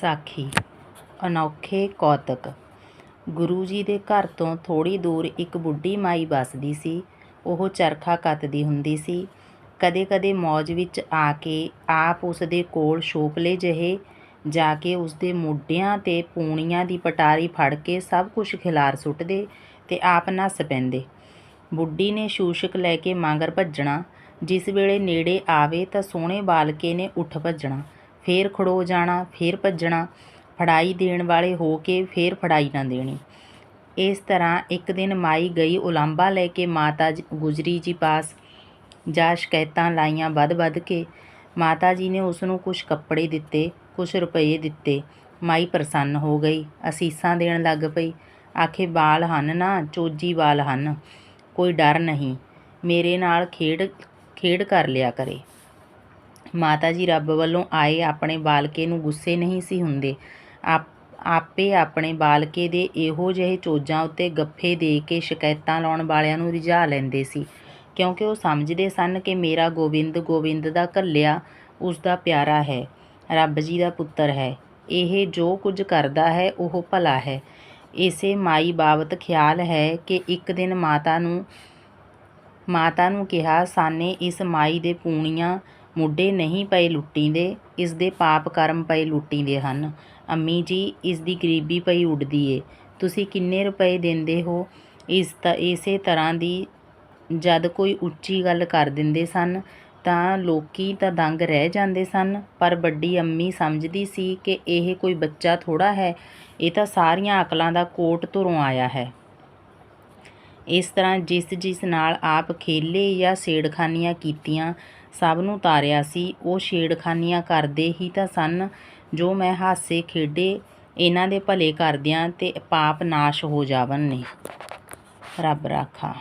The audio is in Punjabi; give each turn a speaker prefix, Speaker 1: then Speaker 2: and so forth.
Speaker 1: ਸਾਖੀ, ਅਨੋਖੇ ਕੌਤਕ। ਗੁਰੂ ਜੀ ਦੇ ਘਰ ਤੋਂ ਥੋੜ੍ਹੀ ਦੂਰ ਇੱਕ ਬੁੱਢੀ ਮਾਈ ਵੱਸਦੀ ਸੀ। ਉਹ ਚਰਖਾ ਕੱਤਦੀ ਹੁੰਦੀ ਸੀ। ਕਦੇ-ਕਦੇ ਮੌਜ ਵਿੱਚ ਆ ਕੇ ਆਪ ਉਸ ਦੇ ਕੋਲ ਛੋਪਲੇ ਜਿਹੇ ਜਾ ਕੇ ਉਸ ਦੇ ਮੋਢਿਆਂ 'ਤੇ ਪੂਣੀਆਂ ਦੀ ਪਟਾਰੀ ਫੜ ਕੇ ਸਭ ਕੁਝ ਖਿਲਾਰ ਸੁੱਟਦੇ ਤੇ ਆਪ ਨੱਸ ਪੈਂਦੇ। ਬੁੱਢੀ ਨੇ ਸ਼ੂਸ਼ਕ ਲੈ ਕੇ ਮਾਂਗਰ ਭੱਜਣਾ। ਜਿਸ ਵੇਲੇ ਨੇੜੇ ਆਵੇ ਤਾਂ ਸੋਹਣੇ ਬਾਲਕੇ ਨੇ ਉੱਠ ਭੱਜਣਾ। ਫੇਰ ਖੜੋ ਜਾਣਾ, ਫੇਰ ਭੱਜਣਾ, ਫੜਾਈ ਦੇਣ ਵਾਲੇ ਹੋ ਕੇ ਫੇਰ ਫੜਾਈ ਨਾ ਦੇਣੀ। ਇਸ ਤਰ੍ਹਾਂ ਇੱਕ ਦਿਨ ਮਾਈ ਗਈ, ਉਲਾਂਭਾ ਲੈ ਕੇ ਮਾਤਾ ਜੀ- ਗੁਜਰੀ ਜੀ ਪਾਸ, ਜਾ ਸ਼ਿਕਾਇਤਾਂ ਲਾਈਆਂ ਵੱਧ-ਵੱਧ ਕੇ। ਮਾਤਾ ਜੀ ਨੇ ਉਸ ਨੂੰ ਕੁਝ ਕੱਪੜੇ ਦਿੱਤੇ ਕੁਝ ਰੁਪਏ ਦਿੱਤੇ। ਮਾਈ ਪ੍ਰਸੰਨ ਹੋ ਗਈ, ਅਸੀਸਾਂ ਦੇਣ ਲੱਗ ਪਈ। ਆਖੇ ਬਾਲ ਹਨ ਨਾ, ਚੋਜੀ ਬਾਲ ਹਨ। ਕੋਈ ਡਰ ਨਹੀਂ। ਮੇਰੇ ਨਾਲ ਖੇਡ ਖੇਡ ਕਰ ਲਿਆ ਕਰੇ। ਮਾਤਾ ਜੀ ਰੱਬ ਵੱਲੋਂ ਆਏ ਆਪਣੇ ਬਾਲਕੇ ਨੂੰ ਗੁੱਸੇ ਨਹੀਂ ਸੀ ਹੁੰਦੇ। ਆਪ, ਆਪੇ ਆਪਣੇ ਬਾਲਕੇ ਦੇ ਇਹੋ ਜਿਹੇ ਚੋਜਾਂ ਉੱਤੇ ਗੱਫੇ ਦੇ ਕੇ ਸ਼ਿਕਾਇਤਾਂ ਲਾਉਣ ਵਾਲਿਆਂ ਨੂੰ ਰਿਝਾ ਲੈਂਦੇ ਸੀ। ਕਿਉਂਕਿ ਉਹ ਸਮਝਦੇ ਸਨ ਕਿ ਮੇਰਾ ਗੋਬਿੰਦ ਗੋਬਿੰਦ ਦਾ ਘੱਲਿਆ ਉਸ ਦਾ ਪਿਆਰਾ ਹੈ, ਰੱਬ ਜੀ ਦਾ ਪੁੱਤਰ ਹੈ। ਇਹ ਜੋ ਕੁਝ ਕਰਦਾ ਹੈ, ਉਹ ਭਲਾ ਹੈ। ਇਸੇ ਮਾਈ ਬਾਬਤ ਖਿਆਲ ਹੈ ਕਿ ਇੱਕ ਦਿਨ ਮਾਤਾ ਨੂੰ ਮਾਤਾ ਨੂੰ ਕਿਹਾ, ਸਾਨੇ, ਇਸ ਮਾਈ ਦੇ ਪੂਣੀਆਂ ਮੁੱਢੇ ਨਹੀਂ ਪਏ ਲੁੱਟੀਂਦੇ ਇਸ ਦੇ ਪਾਪ ਕਰਮ ਪਏ ਲੁੱਟੀਂਦੇ ਹਨ। ਅੰਮੀ ਜੀ ਇਸ ਦੀ ਗਰੀਬੀ ਪਈ ਉੱਡਦੀ ਏ। ਤੁਸੀਂ ਕਿੰਨੇ ਰੁਪਏ ਦਿੰਦੇ ਹੋ? ਇਸ ਤਾਂ, ਇਸੇ ਤਰ੍ਹਾਂ ਦੀ ਜਦ ਕੋਈ ਉੱਚੀ ਗੱਲ ਕਰ ਦਿੰਦੇ ਸਨ, ਤਾਂ ਲੋਕੀ ਤਾਂ ਦੰਗ ਰਹਿ ਜਾਂਦੇ ਸਨ। ਪਰ ਵੱਡੀ ਅੰਮੀ ਸਮਝਦੀ ਸੀ ਕਿ ਇਹ ਕੋਈ ਬੱਚਾ ਥੋੜਾ ਹੈ। ਇਹ ਤਾਂ ਸਾਰੀਆਂ ਅਕਲਾਂ ਦਾ ਕੋਟ ਧੁਰੋਂ ਆਇਆ ਹੈ। ਇਸ ਤਰ੍ਹਾਂ ਜਿਸ ਜਿਸ ਨਾਲ ਆਪ ਖੇਲੇ ਜਾਂ ਸੇੜਖਾਨੀਆਂ ਕੀਤੀਆਂ ਸਭ ਨੂੰ ਤਾਰਿਆ ਸੀ। ਉਹ ਛੇੜਖਾਨੀਆਂ ਕਰਦੇ ਹੀ ਤਾਂ ਸਨ। ਜੋ ਮੈਂ ਹਾਸੇ ਖੇਡੇ, ਇਹਨਾਂ ਦੇ ਭਲੇ ਕਰਦਿਆਂ ਤੇ ਪਾਪ ਨਾਸ਼ ਹੋ ਜਾਵਨ ਨੇ। ਰੱਬ ਰਾਖਾ।